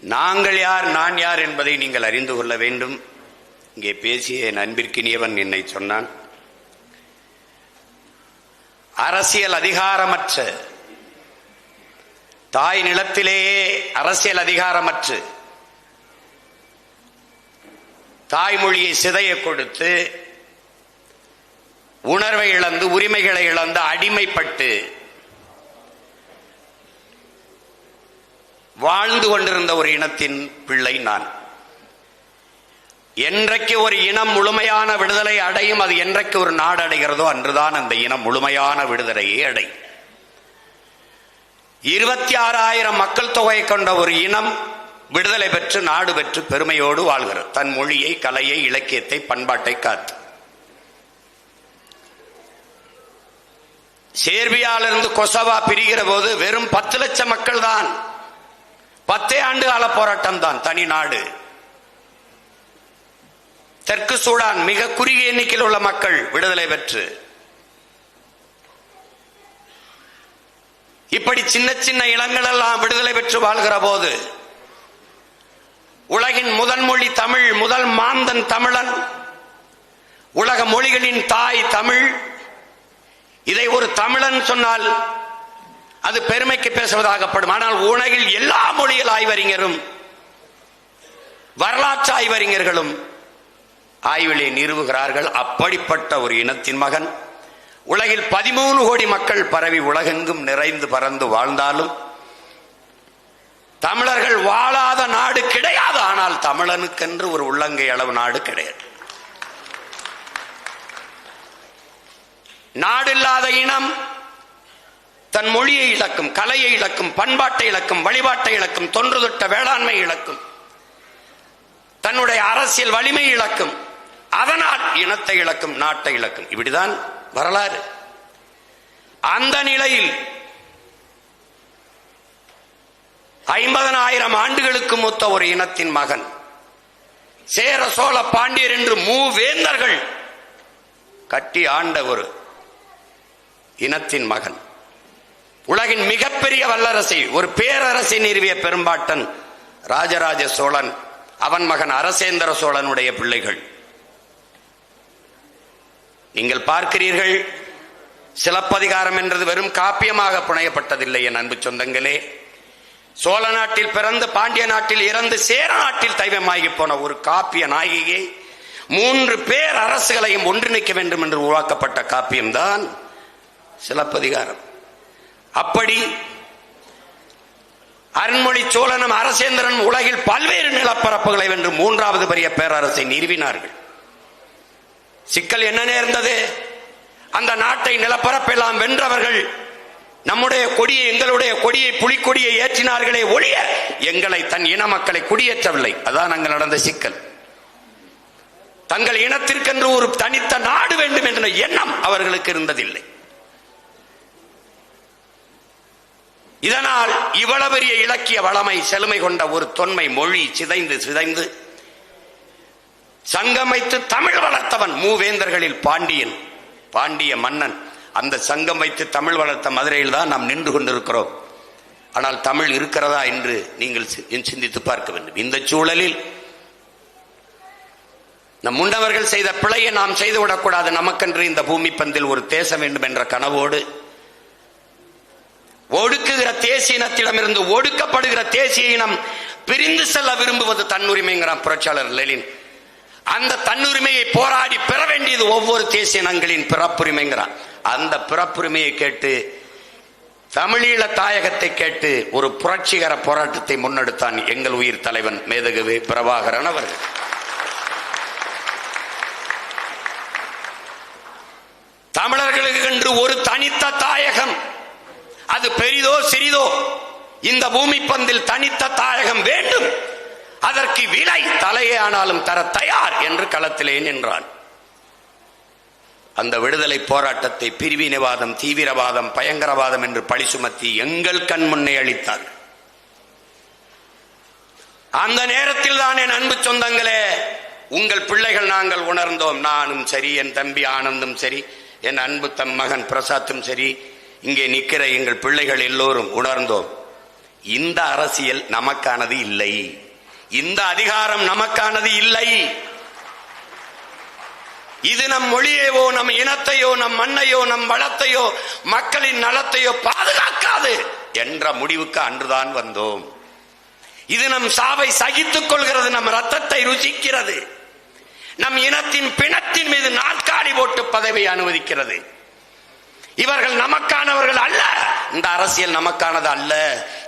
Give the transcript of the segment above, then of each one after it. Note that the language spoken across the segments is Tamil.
நாங்கள் யார் நான் யார் என்பதை நீங்கள் அறிந்து கொள்ள வேண்டும். இங்கே பேசிய என் அன்பிற்கினியவன் என்னை சொன்னான். அரசியல் அதிகாரமற்ற தாய் நிலத்திலேயே அரசியல் அதிகாரமற்று தாய்மொழியை சிதைய கொடுத்து உணர்வை இழந்து உரிமைகளை இழந்து அடிமைப்பட்டு வாழ்ந்து கொண்டிருந்த ஒரு இனத்தின் பிள்ளை நான். என்றைக்கு ஒரு இனம் முழுமையான விடுதலை அடையும் அது என்றைக்கு ஒரு நாடு அடைகிறதோ அன்றுதான் அந்த இனம் முழுமையான விடுதலையை அடையும். இருபத்தி ஆறாயிரம் மக்கள் தொகை கொண்ட ஒரு இனம் விடுதலை பெற்று நாடு பெற்று பெருமையோடு வாழ்கிறது. தன் மொழியை கலையை இலக்கியத்தை பண்பாட்டை காத்து. சேர்பியாவிலிருந்து கொசவா பிரிகிற போது வெறும் பத்து லட்சம் மக்கள் தான் பத்தே ஆண்டு கால போராட்டம் தான் தனி நாடு. தெற்கு சூடான் மிக குறுகிய எண்ணிக்கையில் உள்ள மக்கள் விடுதலை பெற்று. இப்படி சின்ன சின்ன இளங்கள் எல்லாம் விடுதலை பெற்று வாழ்கிற போது உலகின் முதல் மொழி தமிழ் முதல் மாந்தன் தமிழன் உலக மொழிகளின் தாய் தமிழ். இதை ஒரு தமிழன் சொன்னால் அது பெருமைக்கு பேசுவதாகப்படும். ஆனால் உலகில் எல்லா மொழியில் ஆய்வறிஞரும் வரலாற்று ஆய்வறிஞர்களும் ஆய்விலே நிறுவுகிறார்கள். அப்படிப்பட்ட ஒரு இனத்தின் மகன். உலகில் பதிமூணு கோடி மக்கள் பரவி உலகெங்கும் நிறைந்து பறந்து வாழ்ந்தாலும் தமிழர்கள் வாழாத நாடு கிடையாது. ஆனால் தமிழனுக்கென்று ஒரு உள்ளங்கை அளவு நாடு கிடையாது. நாடில்லாத இனம் தன் மொழியை இழக்கும் கலையை இழக்கும் பண்பாட்டை இழக்கும் வழிபாட்டை இழக்கும் தொன்று தொட்ட வேளாண்மை இழக்கும் தன்னுடைய அரசியல் வலிமை இழக்கும் அதனால் இனத்தை இழக்கும் நாட்டை இழக்கும். இப்படிதான் வரலாறு. அந்த நிலையில் ஐம்பதனாயிரம் ஆண்டுகளுக்கு மூத்த ஒரு இனத்தின் மகன் சேர சோழ பாண்டியர் என்று மூவேந்தர்கள் கட்டி ஆண்ட ஒரு இனத்தின் மகன். உலகின் மிகப்பெரிய வல்லரசை ஒரு பேரரசை நிறுவிய பெரும்பாட்டன் ராஜராஜ சோழன் அவன் மகன் அரசேந்திர சோழனுடைய பிள்ளைகள். நீங்கள் பார்க்கிறீர்கள் சிலப்பதிகாரம் என்றது வெறும் காப்பியமாக புனையப்பட்டதில்லை என் அன்பு சொந்தங்களே. சோழ நாட்டில் பிறந்து பாண்டிய நாட்டில் இறந்து சேர நாட்டில் தைவமாகி போன ஒரு காப்பிய நாயகியை மூன்று பேர் அரசுகளையும் ஒன்றிணைக்க வேண்டும் என்று உருவாக்கப்பட்ட காப்பியம்தான் சிலப்பதிகாரம். அப்படி அருண்மொழி சோழனும் அரசேந்திரன் உலகில் பல்வேறு நிலப்பரப்புகளை வென்று மூன்றாவது பெரிய பேரரசை நிறுவினார்கள். சிக்கல் என்ன நேர்ந்தது அந்த நாட்டை நிலப்பரப்பெல்லாம் வென்றவர்கள் நம்முடைய கொடியை எங்களுடைய கொடியை புலிக்கொடியை ஏற்றினார்களே ஒழிய எங்களை தன் இன மக்களை குடியேற்றவில்லை. அதான் அங்கு நடந்த சிக்கல். தங்கள் இனத்திற்கென்று ஒரு தனித்த நாடு வேண்டும் என்ற எண்ணம் அவர்களுக்கு இருந்ததில்லை. இதனால் இவ்வளவு பெரிய இலக்கிய வளமை செழுமை கொண்ட ஒரு தொன்மை மொழி சிதைந்து சிதைந்து சங்கம் வைத்து தமிழ் வளர்த்தவன் மூவேந்தர்களில் பாண்டியன் பாண்டிய மன்னன். அந்த சங்கம் வைத்து தமிழ் வளர்த்த மதுரையில் தான் நாம் நின்று கொண்டிருக்கிறோம். ஆனால் தமிழ் இருக்கிறதா என்று நீங்கள் சிந்தித்து பார்க்க வேண்டும். இந்த சூழலில் நம் முன்னவர்கள் செய்த பிழையை நாம் செய்துவிடக்கூடாது. நமக்கென்று இந்த பூமி பந்தில் ஒரு தேசம் வேண்டும் என்ற கனவோடு ஒடுக்குகிற தேசிய இனத்திடமிருந்து ஒடுக்கப்படுகிற தேசிய இனம் பிரிந்து செல்ல விரும்புவது தன்னுரிமைங்கிறான் புரட்சியாளர் லெலின் அந்த தன்னுரிமையை போராடி பெற வேண்டியது ஒவ்வொரு தேசிய இனங்களின் பிறப்புரிமைங்கிறான். அந்த பிறப்புரிமையை கேட்டு தமிழீழ தாயகத்தை கேட்டு ஒரு புரட்சிகர போராட்டத்தை முன்னெடுத்தான் எங்கள் உயிர் தலைவன் மேதகவி பிரபாகரன் அவர்கள். தமிழர்களுக்கு என்று ஒரு தனித்த தாய் அது பெரிதோ சிறிதோ. இந்த பூமி பந்தில் தனித்த தாயகம் வேண்டும். அதற்கு விலை தலையே ஆனாலும் தர தயார் என்று களத்திலே நின்றான். அந்த விடுதலை போராட்டத்தை பிரிவினைவாதம் தீவிரவாதம் பயங்கரவாதம் என்று பழி சுமத்தி எங்கள் கண் முன்னே அளித்தார். அந்த நேரத்தில் தான் என் அன்பு சொந்தங்களே உங்கள் பிள்ளைகள் நாங்கள் உணர்ந்தோம். நானும் சரி என் தம்பி ஆனந்தும் சரி என் அன்பு தம் மகன் பிரசாத்தும் சரி இங்கே நிற்கிற எங்கள் பிள்ளைகள் எல்லோரும் உணர்ந்தோம் இந்த அரசியல் நமக்கானது இல்லை. இந்த அதிகாரம் நமக்கானது இல்லை. இது நம் மொழியையோ நம் இனத்தையோ நம் மண்ணையோ நம் வளத்தையோ மக்களின் நலத்தையோ பாதுகாக்காது என்ற முடிவுக்கு அன்றுதான் வந்தோம். இது நம் சாவை சகித்துக் கொள்கிறது நம் ரத்தத்தை ருசிக்கிறது. நம் இனத்தின் பிணத்தின் மீது நாற்காலி போட்டு பதவி அனுமதிக்கிறது. இவர்கள் நமக்கானவர்கள் அல்ல. இந்த அரசியல் நமக்கானது அல்ல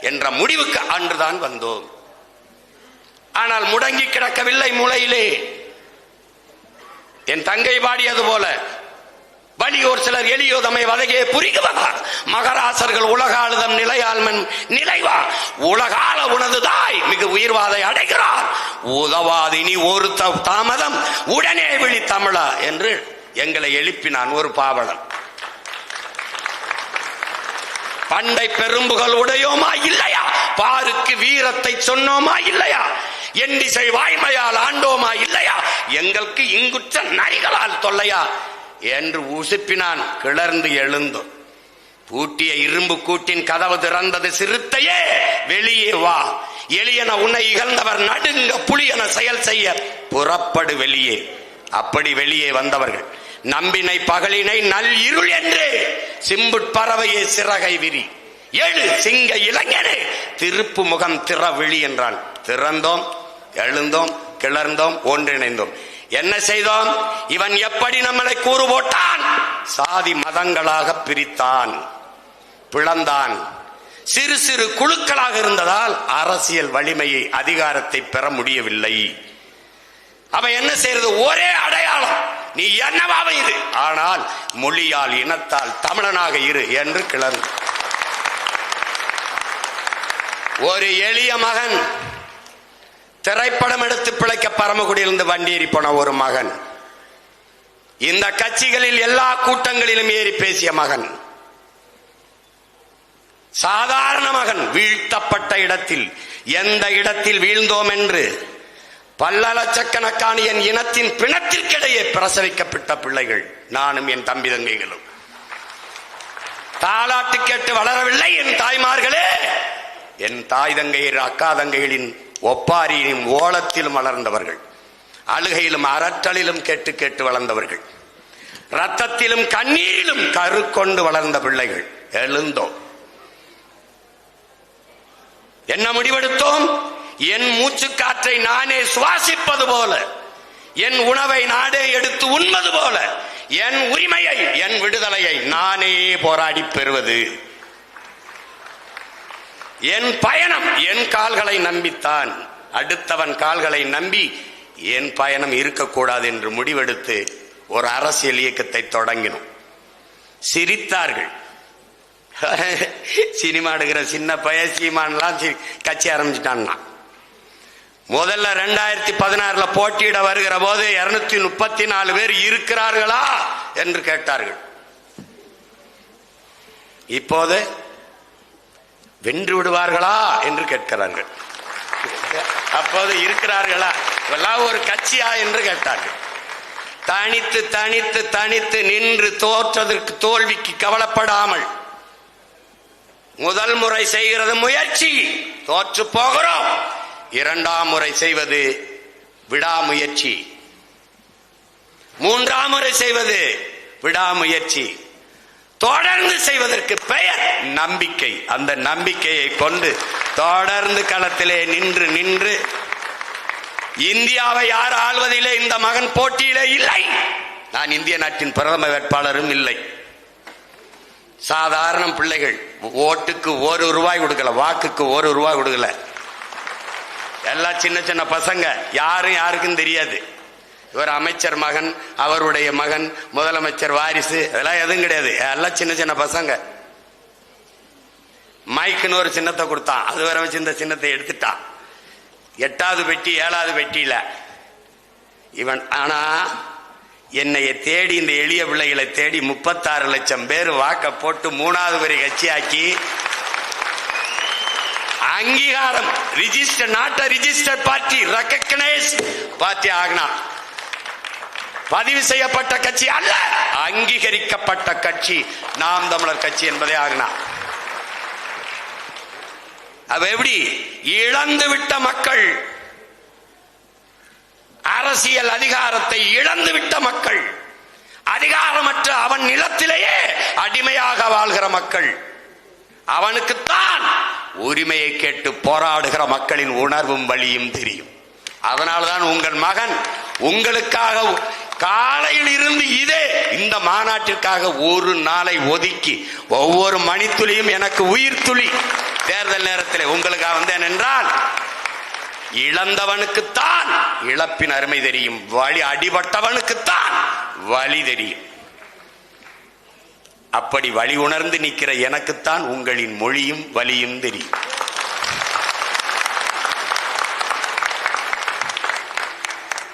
என்ற முடிவுக்கு அன்றுதான் வந்தோம். ஆனால் முடங்கி கிடக்கவில்லை மூளையிலே. என் தங்கை பாடியது போல வலியோர் சிலர் எளியோதமை வதகே புரிகுவதா மகராசர்கள் உலகாளுதம் நிலையாள்மன் நிலைவா. உலகால உனது தாய் மிகு உயிர்வாதை அடைகிறார். உதவாதினி ஒரு தாமதம் உடனே விழி தமிழா என்று எங்களை எழுப்பினான் ஒரு பாவலன். பண்டை பெரும்புகள் உடையோமா இல்லையா? பாருக்கு வீரத்தை சொன்னோமா இல்லையா? எண்டிசை வாய்மையால் ஆண்டோமா இல்லையா? எங்களுக்கு இங்குற்ற நரிகளால் தொல்லையா? என்று உசுப்பினான் கிளர்ந்து எழுந்தோம் பூட்டிய இரும்பு கூட்டின் கதவு திறந்தது சிறுத்தையே வெளியே வா. எளியன உன்னை இகழ்ந்தவர் நடுங்க புலியன செயல் செய்ய. புறப்படு வெளியே. அப்படி வெளியே வந்தவர்கள். நம்பினை பகலினை நல் இருள் என்று சிம்புட் பறவையே சிறகை விரி. ஏழு சிங்க இளைஞனே திருப்பு முகம் திற விழி என்றான். திறந்தோம் எழுந்தோம் கிளர்ந்தோம் ஒன்றிணைந்தோம். என்ன செய்தோம்? இவன் எப்படி நம்மளை கூறு போட்டான்? சாதி மதங்களாக பிரித்தான் பிளந்தான். சிறு சிறு குழுக்களாக இருந்ததால் அரசியல் வலிமையை அதிகாரத்தை பெற முடியவில்லை. அப்ப என்ன செய்யறது? ஒரே அடையாளம். நீ என்னவாக இரு. ஆனால் மொழியால் இனத்தால் தமிழனாக இரு என்று கிளறு. ஒரு எளிய மகன் திரைப்படம் எடுத்து பிழைக்க பரமக்குடியிலிருந்து வண்டி ஏறி போன ஒரு மகன் இந்த கட்சிகளில் எல்லா கூட்டங்களிலும் ஏறி பேசிய மகன் சாதாரண மகன் வீழ்த்தப்பட்ட இடத்தில் எந்த இடத்தில் வீழ்ந்தோம் என்று பல்ல லட்சக்கணக்கான என் இனத்தின் பிணத்திற்கிடையே பிரசவிக்கப்பட்ட பிள்ளைகள் நானும் என் தம்பி தங்கைகளும். தாளாட்டு கேட்டு வளரவில்லை என் தாய்மார்களே. என் தாய் தங்கையர் அக்கா தங்கைகளின் ஒப்பாரியிலும் ஓலத்திலும் வளர்ந்தவர்கள். அழுகையிலும் அரற்றலிலும் கேட்டு கேட்டு வளர்ந்தவர்கள். ரத்தத்திலும் கண்ணீரிலும் கரு கொண்டு வளர்ந்த பிள்ளைகள். எழுந்தோம். என்ன முடிவெடுத்தோம்? என் மூச்சு காற்றை நானே சுவாசிப்பது போல. என் உணவை நானே எடுத்து உண்பது போல. என் உரிமையை என் விடுதலையை நானே போராடி பெறுவது. என் பயணம் என் கால்களை நம்பித்தான். அடுத்தவன் கால்களை நம்பி என் பயணம் இருக்கக்கூடாது என்று முடிவெடுத்து ஒரு அரசியல் இயக்கத்தை தொடங்கினோம். சிரித்தார்கள். சினிமா எடுக்கிற சின்ன பய சீமான்லாம் சி- கட்சி ஆரம்பிச்சிட்டான்னா. முதல்ல ரெண்டாயிரத்தி பதினாறுல போட்டியிட வருகிற போது இருநூத்தி முப்பத்தி நாலு பேர் இருக்கிறார்களா என்று கேட்டார்கள். இப்போது வென்று விடுவார்களா என்று கேட்கிறார்கள். அப்போது இருக்கிறார்களா? எல்லாம் ஒரு கட்சியா என்று கேட்டார்கள். தனித்து தனித்து தனித்து நின்று தோற்றதற்கு தோல்விக்கு கவலைப்படாமல் முதல் முறை செய்கிறது முயற்சி தோற்று போகிறோம். இரண்டாம் முறை செய்வது விடாமுயற்சி. மூன்றாம் முறை செய்வது விடாமுயற்சி. தொடர்ந்து செய்வதற்கு பெயர் நம்பிக்கை. அந்த நம்பிக்கையை கொண்டு தொடர்ந்து களத்திலே நின்று நின்று இந்தியாவை யார் ஆள்வதிலே இந்த மகன் போட்டியிலே இல்லை. நான் இந்திய நாட்டின் பிரதம வேட்பாளரும் இல்லை. சாதாரண பிள்ளைகள் ஓட்டுக்கு ஒரு ரூபாய் கொடுக்கல வாக்குக்கு ஒரு ரூபாய் கொடுக்கல. எல்லாம் சின்ன சின்ன பசங்க. யாரும் யாருக்கும் தெரியாது. இவர் அமைச்சர் மகன் அவருடைய மகன் முதலமைச்சர் வாரிசு அதெல்லாம் எதுவும் கிடையாது. எல்லாம் சின்ன சின்ன பசங்க. மைக்குன்னு ஒரு சின்னத்தை கொடுத்தான். அது வர வச்சு இந்த சின்னத்தை எடுத்துட்டான். எட்டாவது பெட்டி ஏழாவது பெட்டியில. இவன் ஆனா என்னைய தேடி இந்த எளிய பிள்ளைகளை தேடி முப்பத்தாறு லட்சம் பேர் வாக்க போட்டு மூணாவது வரை கட்சியாக்கி அங்கீகாரம். Register not register party recognise party ஆகினா? பதிவு செய்யப்பட்ட கட்சி அல்ல அங்கீகரிக்கப்பட்ட கட்சி. நாம் தமிழர் கட்சி என்பதே ஆகினா? அவ எப்படி? இழந்து விட்ட மக்கள் அரசியல் அதிகாரத்தை இழந்து விட்ட மக்கள் அதிகாரமற்ற அவன் நிலத்திலேயே அடிமையாக வாழ்கிற மக்கள் அவனுக்குத்தான் உரிமையை கேட்டு போராடுகிற மக்களின் உணர்வும் வழியும் தெரியும். அதனால்தான் உங்கள் மகன் உங்களுக்காக காலையில் இருந்து இதே இந்த மாநாட்டிற்காக ஒரு நாளை ஒதுக்கி ஒவ்வொரு மணித்துளியும் எனக்கு உயிர் துளி. தேர்தல் நேரத்தில் உங்களுக்காக வந்தேன் என்றால் இழந்தவனுக்குத்தான் இழப்பின் அருமை தெரியும். வழி அடிபட்டவனுக்குத்தான் வழி தெரியும். அப்படி வழி உணர்ந்து நிற்கிற எனக்குத்தான் உங்களின் மொழியும் வலியும் தெரியும்.